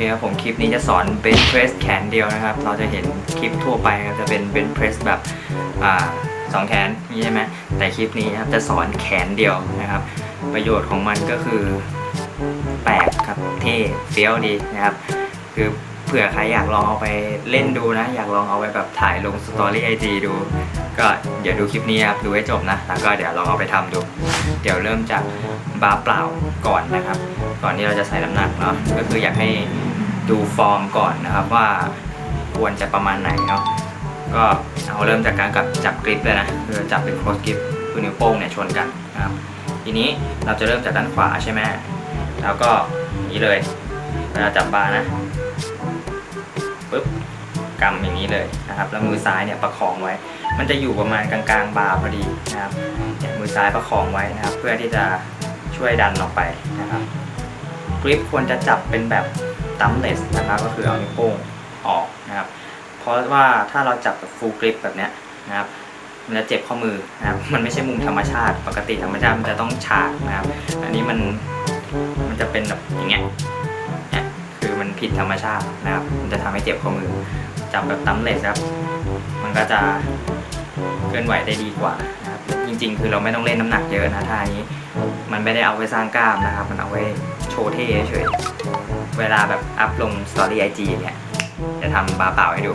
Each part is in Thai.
เคครับผมคลิปนี้จะสอนเบนเพรสแขนเดียวนะครับ เราจะเห็นคลิปทั่วไปครับจะเป็นเบนเพรสแบบอ่าสองแขนนี่ใช่ไหมแต่คลิปนี้ครับจะสอนแขนเดียวนะครับ ประโยชน์ของมันก็คือแปลกครับเท่เฟี้ยวดีนะครับ คือเผื่อใครอยากลองเอาไปเล่นดูนะ อยากลองเอาไปแบบถ่ายลงสตอรี่ไอจีดู ก็เดี๋ยวดูคลิปนี้ครับดูให้จบนะ แล้วก็เดี๋ยวลองเอาไปทำดู เดี๋ยวเริ่มจากบาร์เปล่าก่อนนะครับ ก่อนที่เราจะใส่น้ำหนักเนาะก็คืออยากให้ ดูฟอร์มก่อนนะครับว่าควรจะประมาณไหนเนาะก็เอาเริ่มจากการกับจับกริปเลยนะคือจับเป็นโคสกริปคือนิ้วโป้งเนี่ยชนกันนะครับทีนี้เราจะเริ่มจากด้านขวาใช่ไหมแล้วก็นี้เลยเวลาจับบาร์นะปึ๊บกำอย่างนี้เลยนะครับแล้วมือซ้ายเนี่ยประคองไว้ มันจะอยู่ประมาณกลางๆบาร์พอดีนะครับเนี่ยมือซ้ายประคองไว้นะครับ เพื่อที่จะช่วยดันออกไปนะครับกริปควรจะจับเป็นแบบ ตัมเลสนะครับก็คือเอานิ้วโป้งออกนะครับ เพราะว่าถ้าเราจับแบบฟูลกริปแบบเนี้ยนะครับมันจะเจ็บข้อมือนะครับมันไม่ใช่มุมธรรมชาติ ปกติธรรมชาติมันจะต้องฉากนะครับ อันนี้มันมันจะเป็นแบบอย่างเงี้ยเนี่ยคือมันผิดธรรมชาตินะครับ มันจะทำให้เจ็บข้อมือจับแบบตัมเลสครับ มันก็จะเคลื่อนไหวได้ดีกว่านะครับจริง ๆ คือเราไม่ต้องเล่นน้ำหนักเยอะนะท่านี้ มันไม่ได้เอาไว้สร้างกล้ามนะครับ มันเอาไว้โชว์เท่เฉย เวลาแบบอัพลงสตอรี่ไอจีเนี่ยจะทำบาร์เปล่าให้ดู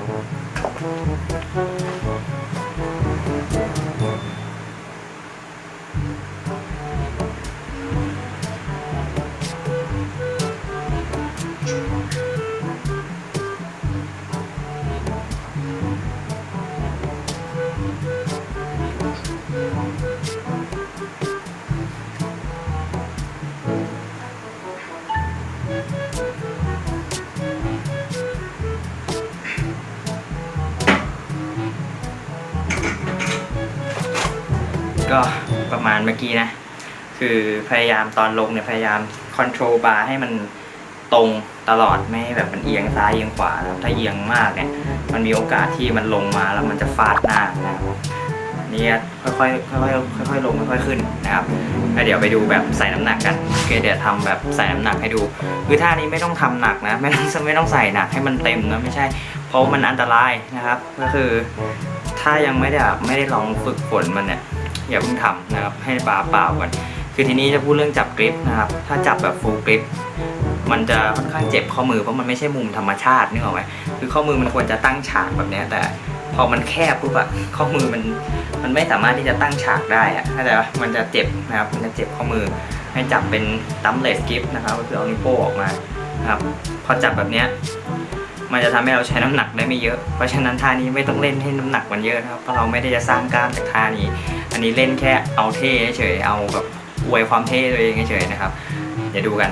ก็ประมาณเมื่อกี้นะ คือพยายามตอนลงเนี่ยพยายามคอนโทรลบาร์ให้มันตรงตลอดไม่ให้แบบมันเอียงซ้ายเอียงขวาครับถ้าเอียงมากเนี่ย มันมีโอกาสที่มันลงมาแล้วมันจะฟาดหน้านะครับนี่ค่อยๆค่อยๆค่อยๆลงค่อยๆขึ้นนะครับแล้วเดี๋ยวไปดูแบบใส่น้ำหนักกันโอเคเดี๋ยวทำแบบใส่น้ำหนักให้ดูคือท่านี้ไม่ต้องทำหนักนะ ไม่ต้องไม่ต้องใส่หนักให้มันเต็มนะไม่ใช่ เพราะมันอันตรายนะครับ ก็คือ ถ้ายังไม่ได้ไม่ได้ลองฝึกฝนมันเนี่ย อย่าเพิ่งทำนะครับให้บาเปล่าก่อนคือทีนี้จะพูดเรื่องจับกริปนะครับ ถ้าจับแบบฟูลกริปมันจะค่อนข้างเจ็บข้อมือเพราะมันไม่ใช่มุมธรรมชาตินึกออกไหมคือข้อมือมันควรจะตั้งฉากแบบนี้แต่พอมันแคบปุ๊บอะข้อมือมันมันไม่สามารถที่จะตั้งฉากได้อะเข้าใจปะมันจะเจ็บนะครับ มันจะเจ็บข้อมือ ให้จับเป็นตัมเลสกริปนะครับก็คือเอานิ้วโป้งออกมานะครับ พอจับแบบนี้มันจะทำให้เราใช้น้ำหนักได้ไม่เยอะ เพราะฉะนั้นท่านี้ไม่ต้องเล่นให้น้ำหนักมันเยอะนะครับ เพราะเราไม่ได้จะสร้างกล้ามจากท่านี้ อันนี้เล่นแค่เอาเท่เฉยเอาแบบอวยความเท่ตัวเองเฉยนะครับ เดี๋ยวดูกัน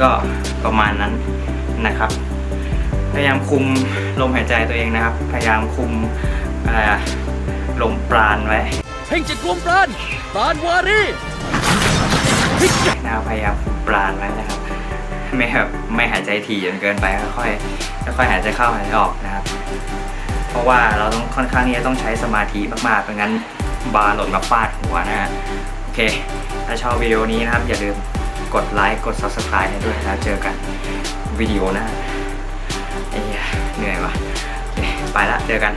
ก็ประมาณนั้นนะครับ พยายามคุมลมหายใจตัวเองนะครับ พยายามคุมเอ่อลมปราณไว้เพ่งจิตรวมปราณปราณวารีนะครับพยายามคุมปราณไว้นะครับไม่แบบไม่หายใจถี่จนเกินไปค่อยๆค่อยๆหายใจเข้าหายใจออกนะครับ เพราะว่าเราต้องค่อนข้างที่จะต้องใช้สมาธิมากๆไม่งั้นบาร์หล่นมาฟาดหัวนะฮะโอเค ถ้าชอบวิดีโอนี้นะครับ อย่าลืม กดไลค์กด subscribe ให้ด้วยแล้วเจอกันวิดีโอหน้าไอ้เหี้ยเหนื่อยว่ะไปละเจอกัน